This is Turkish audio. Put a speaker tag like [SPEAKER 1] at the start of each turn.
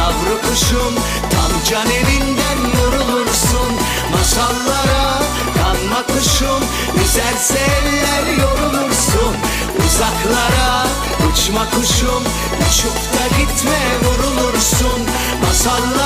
[SPEAKER 1] Yavru kuşum tam can evinden yorulursun. Masallara kanma kuşum Üzerse eller yorulursun. Uzaklara uçma kuşum Uçup da gitme vurulursun. Masallara